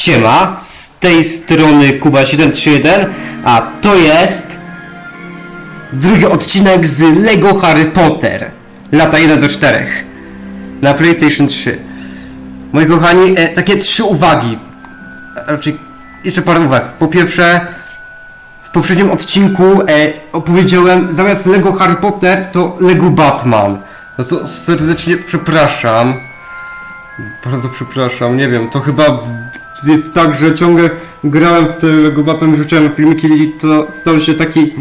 Siema, z tej strony Kuba731, a to jest drugi odcinek z LEGO Harry Potter, lata 1 do 4, na PlayStation 3. Moi kochani, e, takie trzy uwagi, raczej jeszcze parę uwag. Po pierwsze, w poprzednim odcinku e, opowiedziałem, zamiast LEGO Harry Potter, to LEGO Batman. No to serdecznie przepraszam. Bardzo przepraszam, nie wiem, to chyba jest tak, że ciągle grałem w te Lego Batman, rzucałem filmiki i to stał się taki...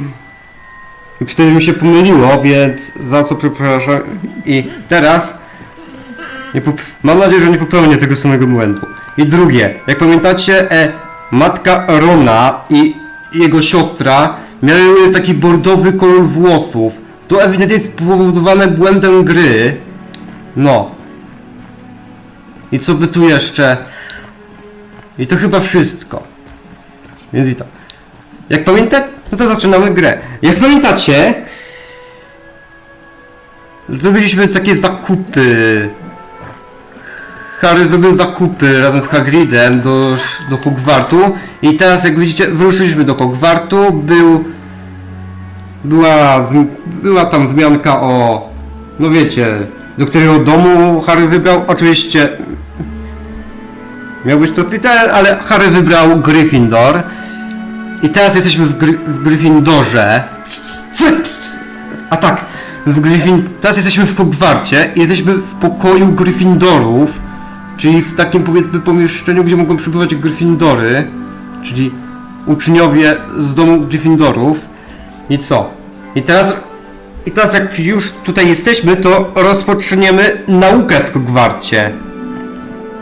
I wtedy mi się pomyliło, więc za co przepraszam. I teraz... Pop... Mam nadzieję, że nie popełnię tego samego błędu. I drugie, jak pamiętacie, e, matka Rona i jego siostra miały taki bordowy kolor włosów. To ewidentnie jest spowodowane błędem gry. No. I co by tu jeszcze? I to chyba wszystko. Więc to. Jak pamiętacie, no to zaczynamy grę. Jak pamiętacie, zrobiliśmy takie zakupy. Harry zrobił zakupy razem z Hagridem do, do Hogwartu i teraz jak widzicie wyruszyliśmy do Hogwartu, był była, była tam wzmianka o no wiecie, do którego domu Harry wybrał, oczywiście miał być to Twitter, ale Harry wybrał Gryffindor. I teraz jesteśmy w, Gry w Gryffindorze. A tak, w Gryffin... teraz jesteśmy w Hogwarcie i jesteśmy w pokoju Gryffindorów czyli w takim powiedzmy pomieszczeniu, gdzie mogą przebywać Gryffindory czyli uczniowie z domu Gryffindorów. I co? I teraz i teraz jak już tutaj jesteśmy, to rozpoczniemy naukę w Hogwarcie.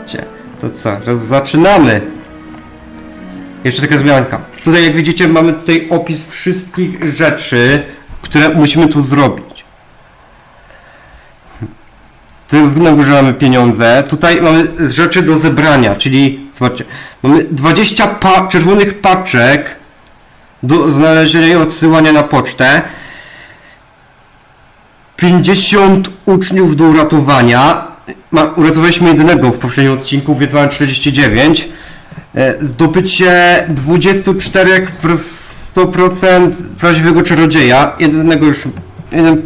Cie, To co, zaczynamy. Jeszcze taka zmianka. Tutaj jak widzicie mamy tutaj opis wszystkich rzeczy, które musimy tu zrobić. Tu w górze mamy pieniądze, tutaj mamy rzeczy do zebrania, czyli zobaczcie, mamy 20 pa czerwonych paczek do znalezienia i odsyłania na pocztę. 50 uczniów do uratowania. Ma, uratowaliśmy jednego w poprzednim odcinku, więc mamy 49. E, Zdobycie 24 pr- 100% prawdziwego czarodzieja. Jednego już, jeden,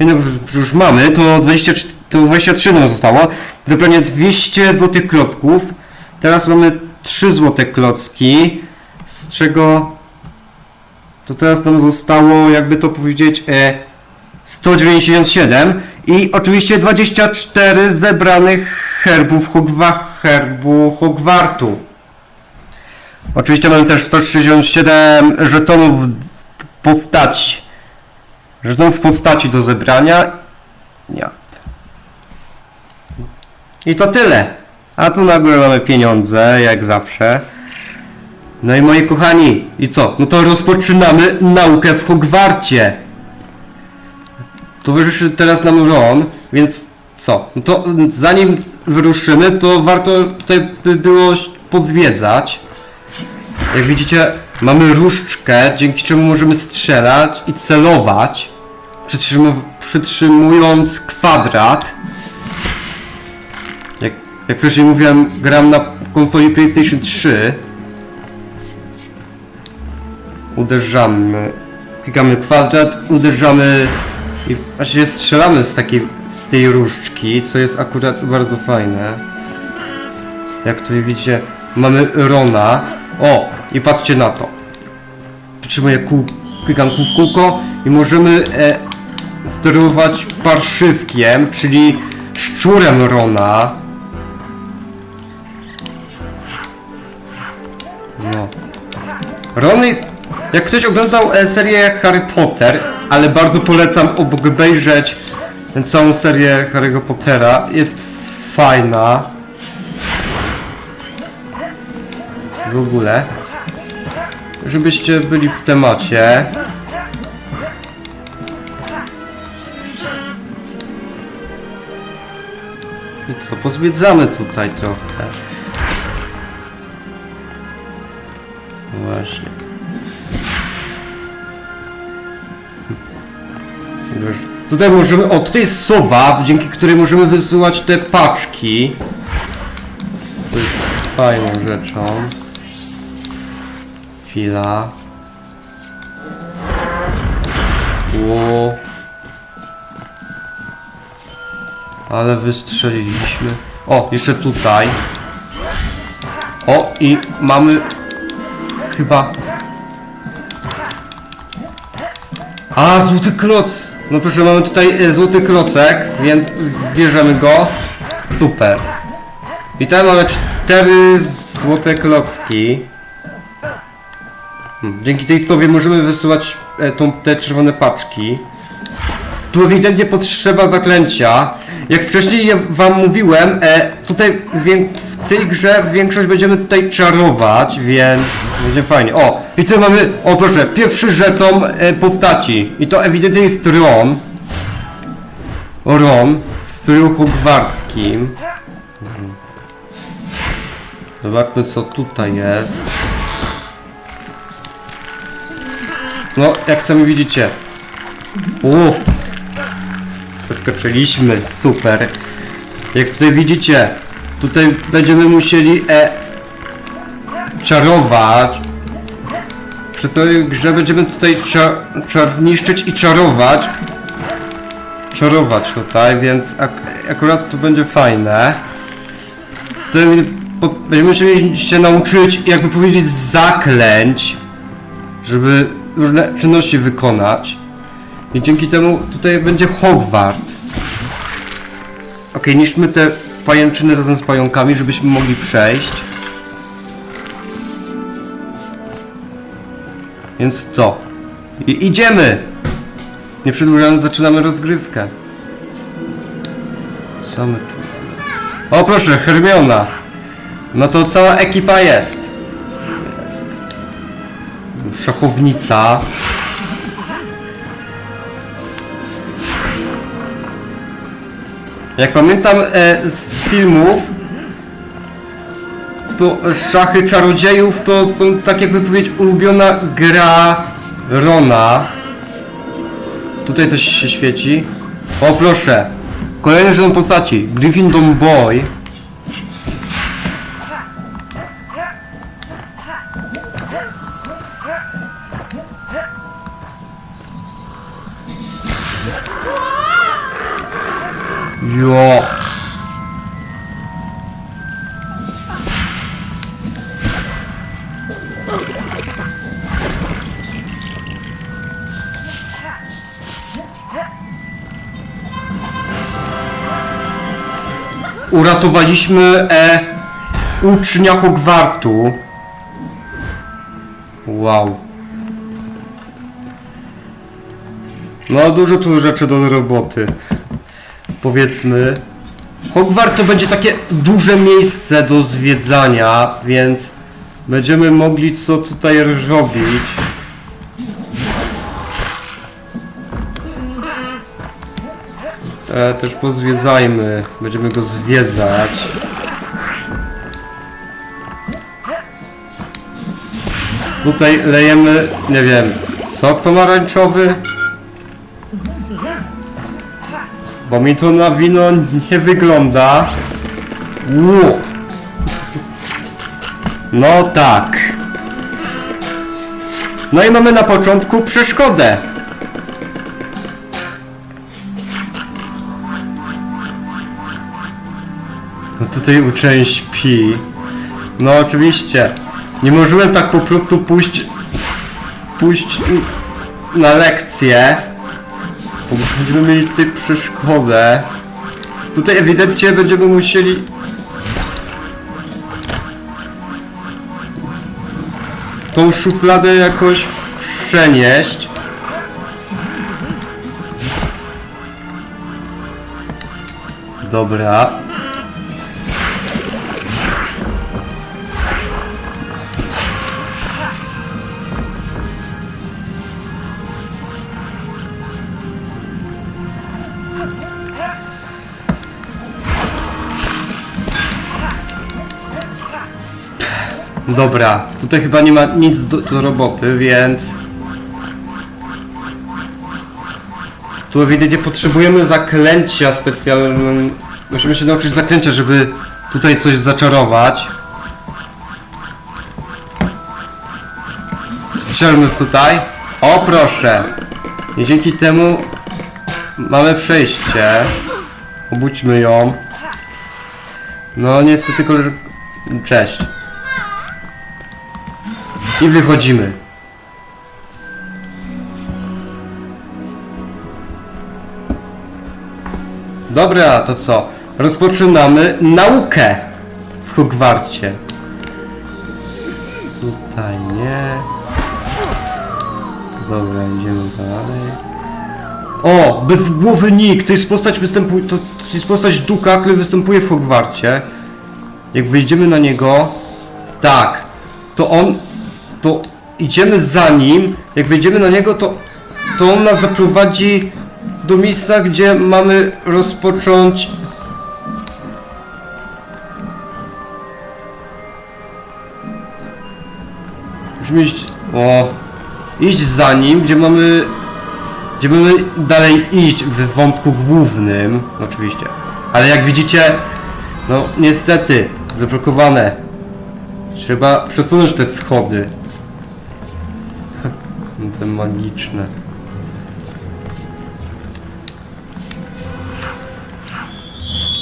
jednego już mamy, to 24, to 23 nam zostało. Zebranie 200 złotych klocków. Teraz mamy 3 złote klocki, z czego to teraz nam zostało, jakby to powiedzieć, e, 197 i oczywiście 24 zebranych herbów Hogwa, herbu Hogwartu. Oczywiście mamy też 167 żetonów postaci. Żetonów postaci do zebrania. Nie. I to tyle. A tu na górze mamy pieniądze, jak zawsze. No i moi kochani, i co? No to rozpoczynamy naukę w Hogwarcie. Towarzyszy teraz nam Ron, więc co? No to zanim wyruszymy, to warto tutaj by było pozwiedzać. Jak widzicie, mamy różdżkę, dzięki czemu możemy strzelać i celować, przytrzymu- przytrzymując kwadrat. Jak, jak wcześniej mówiłem, gram na konsoli PlayStation 3. Uderzamy, klikamy kwadrat, uderzamy i właściwie strzelamy z takiej, z tej różdżki, co jest akurat bardzo fajne. Jak tutaj widzicie, mamy Rona. O, i patrzcie na to. Przytrzymuję kół, w kółko i możemy e, sterować parszywkiem, czyli szczurem Rona. No. Rony, jak ktoś oglądał e, serię Harry Potter, ale bardzo polecam obejrzeć tę całą serię Harry'ego Pottera, jest fajna. W ogóle. Żebyście byli w temacie. I co, pozwiedzamy tutaj trochę. Właśnie. Tutaj możemy, o tutaj jest sowa, dzięki której możemy wysyłać te paczki. To jest fajną rzeczą. Chwila. Ło. Ale wystrzeliliśmy. O, jeszcze tutaj. O, i mamy chyba... A, złoty kloc! No proszę, mamy tutaj e, złoty klocek, więc bierzemy go. Super. I tutaj mamy cztery złote klocki. Hmm, Dzięki tej tobie możemy wysyłać e, tą, te czerwone paczki. Tu ewidentnie potrzeba zaklęcia. Jak wcześniej wam mówiłem, e, tutaj w tej grze większość będziemy tutaj czarować, więc będzie fajnie. O, i tutaj mamy, o proszę, pierwszy żeton e, postaci. I to ewidentnie jest Ron. Ron w stylu hogwartskim. Zobaczmy co tutaj jest. No, jak sami widzicie. O! Podskoczyliśmy, super. Jak tutaj widzicie, tutaj będziemy musieli e, czarować. Przy tej grze będziemy tutaj czar, niszczyć i czarować. Czarować tutaj, więc ak akurat to będzie fajne. To będziemy musieli się nauczyć, jakby powiedzieć, zaklęć, żeby różne czynności wykonać. I dzięki temu tutaj będzie Hogwart. Okej, niszczmy te pajęczyny razem z pająkami, żebyśmy mogli przejść. Więc co? I idziemy! Nie przedłużając, zaczynamy rozgrywkę. Co my tu? O proszę, Hermiona! No to cała ekipa jest. Jest. Szachownica. Jak pamiętam e, z filmów, to szachy czarodziejów to są tak jakby powiedzieć ulubiona gra Rona. Tutaj coś się świeci. O proszę. Kolejny żon postaci. Gryffindor Boy. Uratowaliśmy e, ucznia Hogwartu. Wow. No dużo tu rzeczy do roboty powiedzmy. Hogwart to będzie takie duże miejsce do zwiedzania, więc będziemy mogli co tutaj robić. E, też pozwiedzajmy, będziemy go zwiedzać. Tutaj lejemy, nie wiem, sok pomarańczowy. Bo mi to na wino nie wygląda. No tak. No i mamy na początku przeszkodę. Tutaj uczeń śpi. No oczywiście. Nie możemy tak po prostu pójść pójść na lekcję. Bo Będziemy mieli tutaj przeszkodę. Tutaj ewidentnie będziemy musieli... Tą szufladę jakoś przenieść. Dobra. Dobra, tutaj chyba nie ma nic do, do roboty, więc... Tu ewidentnie potrzebujemy zaklęcia specjalnego. Musimy się nauczyć zaklęcia, żeby tutaj coś zaczarować. Strzelmy tutaj. O proszę! I dzięki temu mamy przejście. Obudźmy ją. No niestety kolor... Cześć. I wychodzimy. Dobra, to co? Rozpoczynamy naukę w Hogwarcie. Tutaj nie. Dobra, idziemy dalej. O! Bezgłowy Nick! To jest postać występuje. To, to jest postać duka, który występuje w Hogwarcie. Jak wyjdziemy na niego. Tak. To on. To idziemy za nim. Jak wejdziemy na niego, to. To on nas zaprowadzi do miejsca, gdzie mamy rozpocząć. Musimy iść. O. Iść za nim, gdzie mamy. Gdzie mamy dalej iść w wątku głównym. Oczywiście. Ale jak widzicie. No niestety. Zablokowane. Trzeba przesunąć te schody. Te magiczne.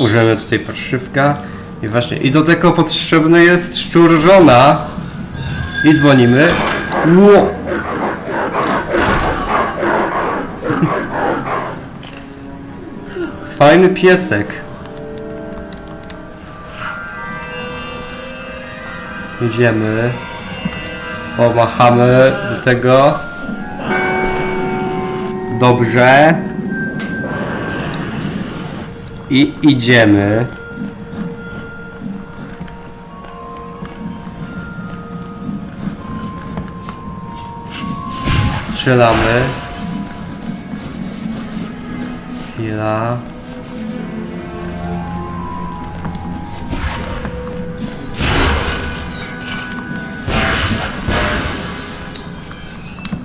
Użyjemy tutaj parszywka. I właśnie, i do tego potrzebny jest szczur żona. I dzwonimy. Ło! Fajny piesek. Idziemy. O, do tego. Dobrze. I idziemy. Strzelamy. Chwila.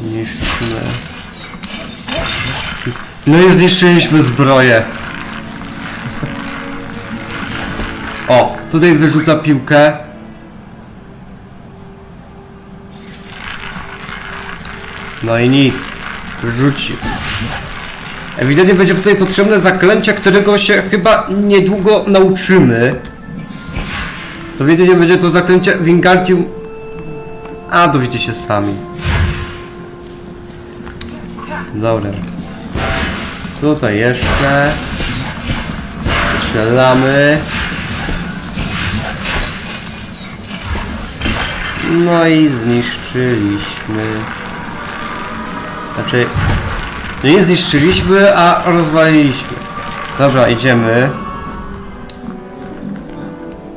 Niszczymy. No i zniszczyliśmy zbroję. O, tutaj wyrzuca piłkę. No i nic. Wyrzuci. Ewidentnie będzie tutaj potrzebne zaklęcie, którego się chyba niedługo nauczymy. To ewidentnie będzie to zaklęcie Wingardium... A, dowiecie się sami. Dobra. Tutaj jeszcze. Strzelamy. No i zniszczyliśmy. Znaczy, nie zniszczyliśmy, a rozwaliliśmy. Dobra, idziemy.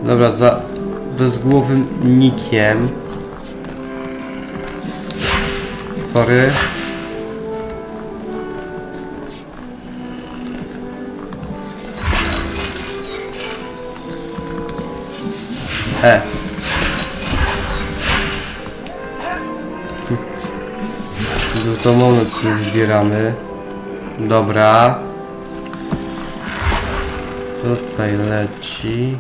Dobra, za bezgłowym nikiem. Sorry. E. No to moment zbieramy. Dobra. Tutaj leci.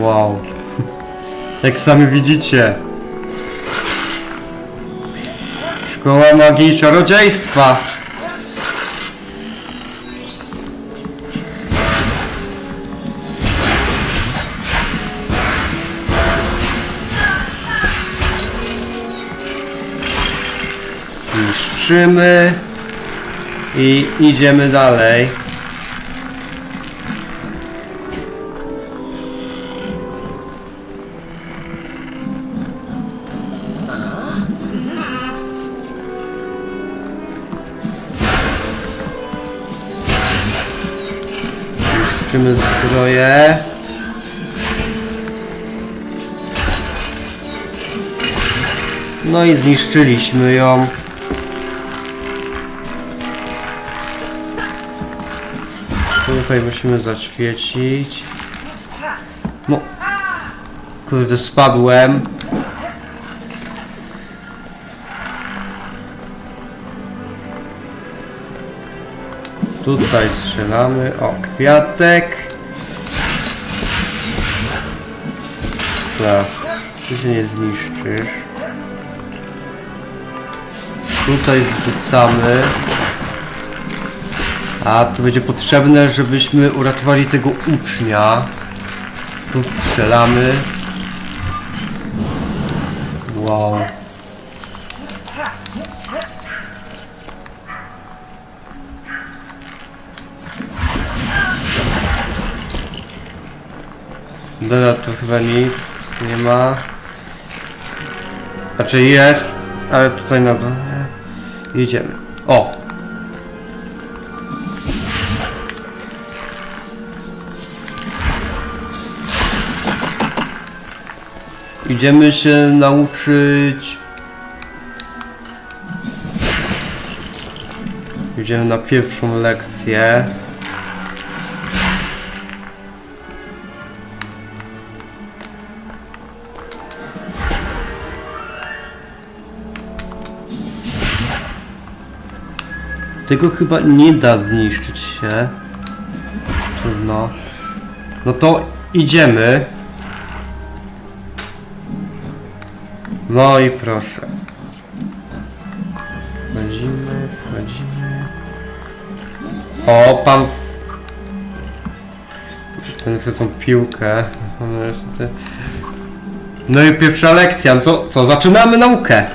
Wow. Jak sami widzicie. Szkoła magii i czarodziejstwa. Niszczymy i idziemy dalej. No i zniszczyliśmy ją. Tutaj musimy zaświecić. No. Kurde, spadłem. Tutaj strzelamy. O, kwiatek. Teraz, ty się nie zniszczysz. Tutaj zrzucamy. A to będzie potrzebne, żebyśmy uratowali tego ucznia. Tu strzelamy. Wow. Dobra, tu chyba nic nie ma. Znaczy jest, ale tutaj na dole. Idziemy. O! Idziemy się nauczyć. Idziemy na pierwszą lekcję. Tego chyba nie da zniszczyć się. Trudno. No to idziemy. No i proszę. Wchodzimy, wchodzimy. O, pan... Ten chce tą piłkę. No i pierwsza lekcja. No co, co, zaczynamy naukę.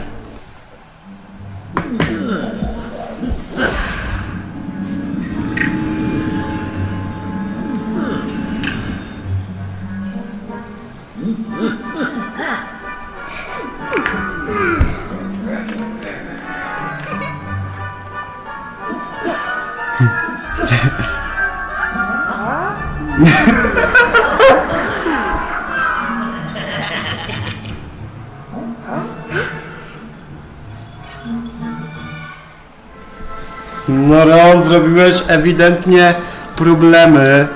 No Ron, zrobiłeś ewidentnie problemy.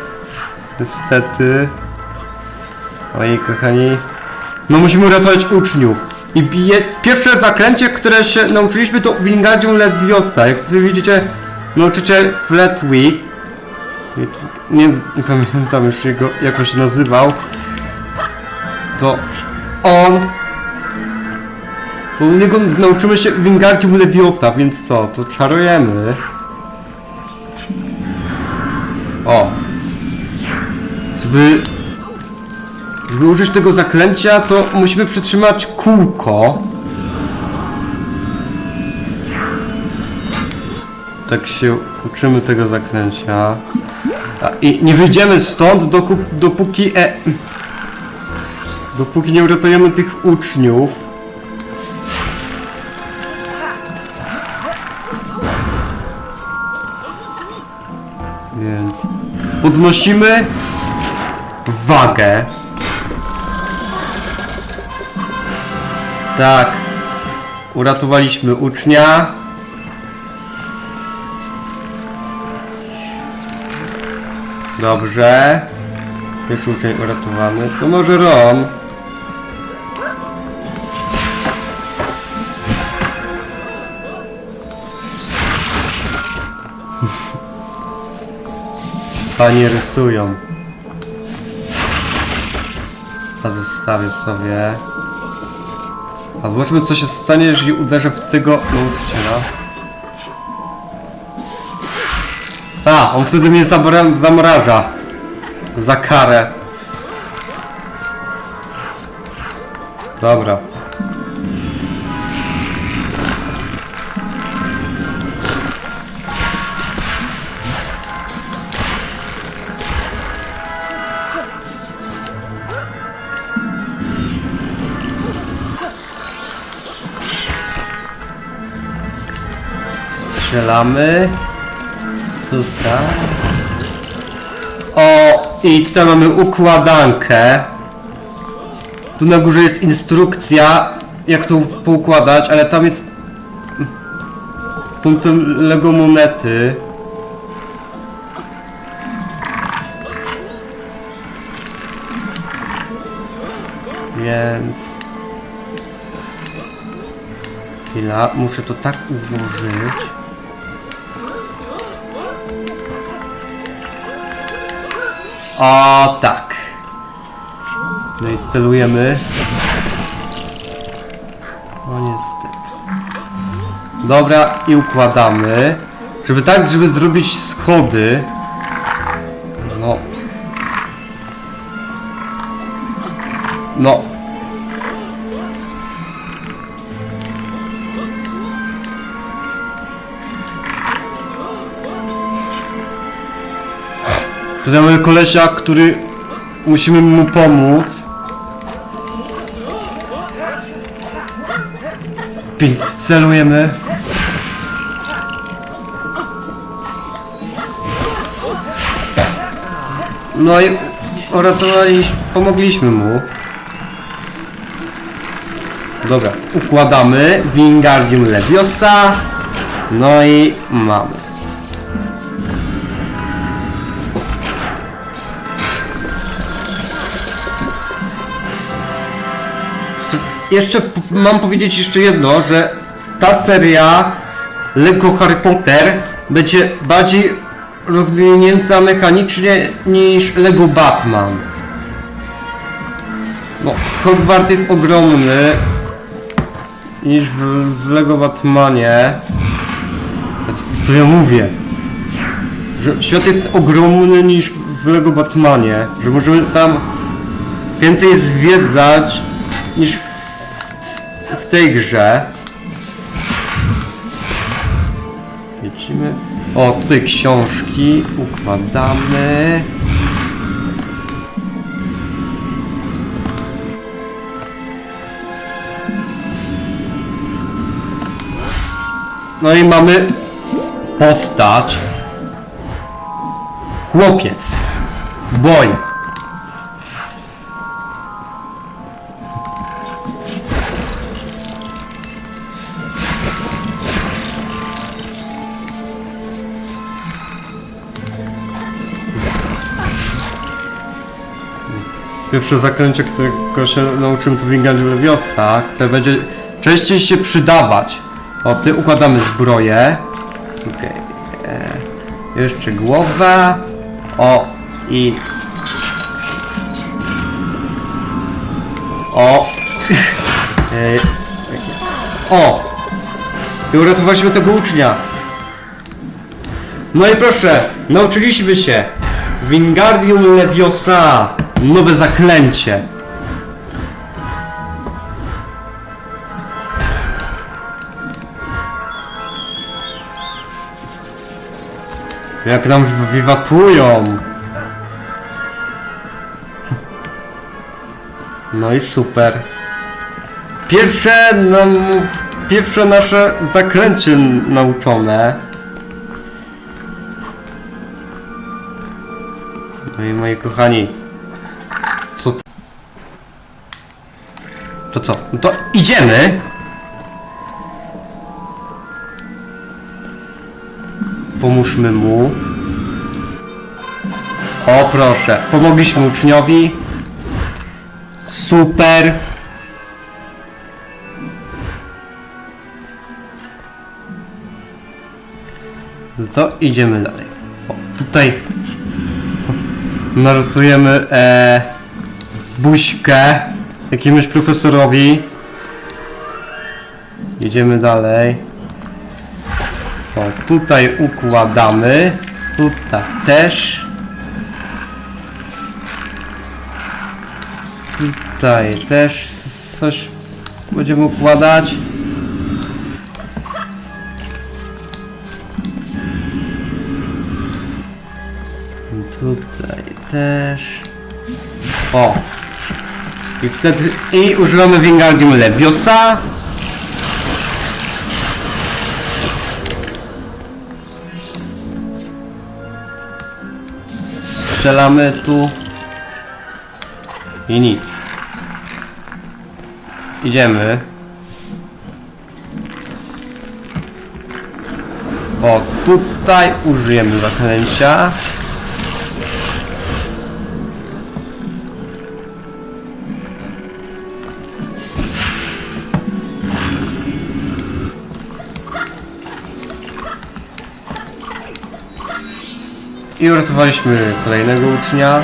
Niestety. Ojej, kochani. No musimy uratować uczniów. I pierwsze zaklęcie, które się nauczyliśmy to Wingardium Leviosa. Jak sobie widzicie, nauczyciel Flatwick. Nie, nie pamiętam już jego, jak on się nazywał. To on to u niego nauczymy się Wingardium Leviosa, więc co, to czarujemy. O! Żeby... Żeby użyć tego zaklęcia, to musimy przytrzymać kółko. Tak się uczymy tego zaklęcia. A, I nie wyjdziemy stąd, dopóki... E, dopóki nie uratujemy tych uczniów. Więc podnosimy wagę. Tak. Uratowaliśmy ucznia. Dobrze. Pierwszy uczeń uratowany. To może Ron. Panie rysują. A zostawię sobie. A zobaczmy co się stanie, jeżeli uderzę w tego nauczyciela. A, on wtedy mnie zamraża. Za karę. Dobra. Strzelamy. Tutaj. O, i tutaj mamy układankę. Tu na górze jest instrukcja, jak to poukładać, ale tam jest... Te Lego monety. Więc... Chwila, muszę to tak ułożyć. O tak. No i celujemy. O niestety. Dobra, i układamy. Żeby tak, żeby zrobić schody. No. No. Tutaj mamy kolesia, który musimy mu pomóc. Pięć, celujemy. No i uratowaliśmy, pomogliśmy mu. Dobra, układamy Wingardium Leviosa. No i mamy. Jeszcze mam powiedzieć jeszcze jedno, że ta seria Lego Harry Potter będzie bardziej rozwinięta mechanicznie niż Lego Batman. No, Hogwarts jest ogromny niż w, w Lego Batmanie. Znaczy, Co ja mówię? Że świat jest ogromny niż w Lego Batmanie, że możemy tam więcej zwiedzać niż w, w tej grze. Widzimy. O, tutaj książki układamy. No i mamy postać. Chłopiec. Boy. Pierwsze zaklęcie, którego się nauczyłem to Wingardium Leviosa, które będzie częściej się przydawać. O, ty układamy zbroję. Okej. e, Jeszcze głowa. O, i... O! e, o! I uratowaliśmy tego ucznia. No i proszę, nauczyliśmy się Wingardium Leviosa, nowe zaklęcie. Jak nam wi- wiwatują. No i super. Pierwsze nam, pierwsze nasze zaklęcie nauczone. No i moi kochani. To co? No to idziemy. Pomóżmy mu. O proszę, pomogliśmy uczniowi. Super. No to idziemy dalej. O, tutaj narysujemy e, buźkę jakiemuś profesorowi. Idziemy dalej. O, tutaj układamy. Tutaj też. Tutaj też coś będziemy układać. Tutaj też. O! I wtedy... I używamy Wingardium Leviosa. Strzelamy tu. I nic. Idziemy. O, tutaj użyjemy zaklęcia. I uratowaliśmy kolejnego ucznia.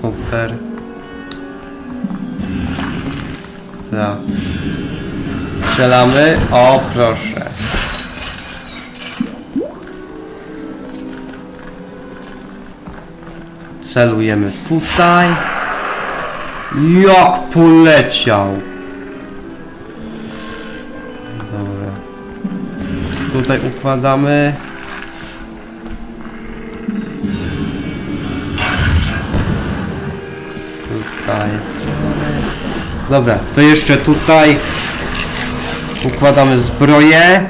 Super. Tak. Strzelamy. O, proszę. Celujemy tutaj. Jak poleciał. Tutaj układamy. Tutaj. Dobra, to jeszcze tutaj układamy zbroję.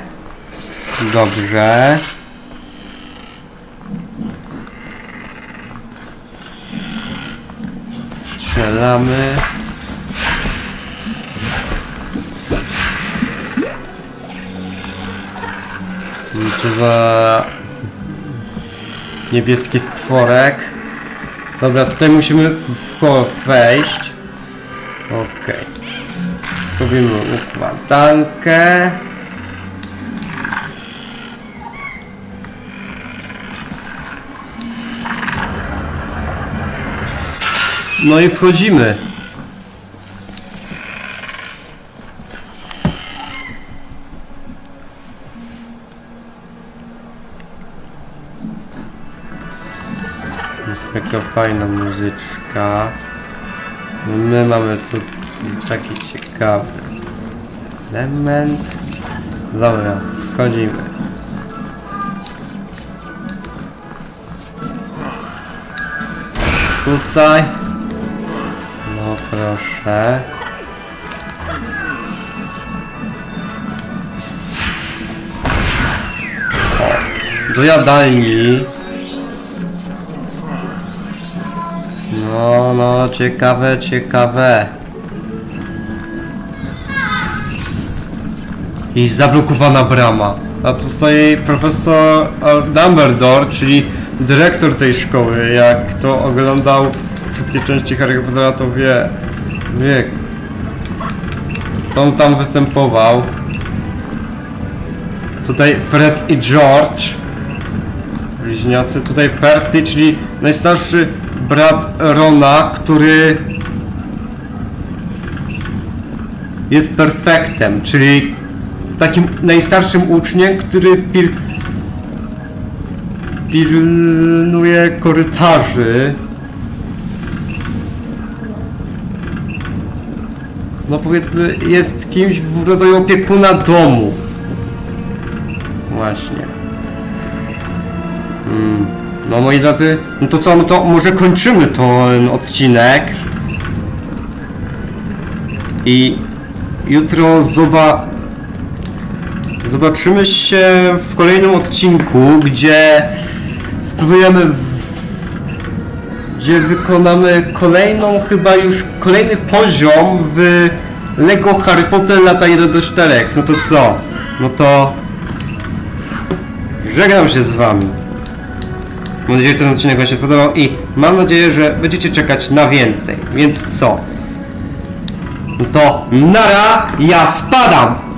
Dobrze. Strzelamy. Co za niebieski stworek. Dobra, tutaj musimy w koło wejść. Okej. Robimy układankę. No i wchodzimy. Jaka fajna muzyczka. No My mamy tu taki ciekawy element. Dobra, wchodzimy. Tutaj. No proszę. Do jadalni. No, no, ciekawe, ciekawe. I zablokowana brama. A tu stoi profesor Dumbledore, czyli dyrektor tej szkoły. Jak kto oglądał wszystkie części Harry Pottera, to wie. Wie. To on tam występował. Tutaj Fred i George. Bliźniacy. Tutaj Percy, czyli najstarszy brat Rona, który jest perfektem, czyli takim najstarszym uczniem, który pil... pilnuje korytarzy. No powiedzmy, jest kimś w rodzaju opiekuna domu. Właśnie. Mm. No moi drodzy, no to co, no to może kończymy ten odcinek. I jutro zoba... zobaczymy się w kolejnym odcinku, gdzie spróbujemy gdzie wykonamy kolejną, chyba już kolejny poziom w Lego Harry Potter lata 1 do 4. No to co? No to żegnam się z wami. Mam nadzieję, że ten odcinek Wam się podobał i mam nadzieję, że będziecie czekać na więcej. Więc co? No to nara, ja spadam!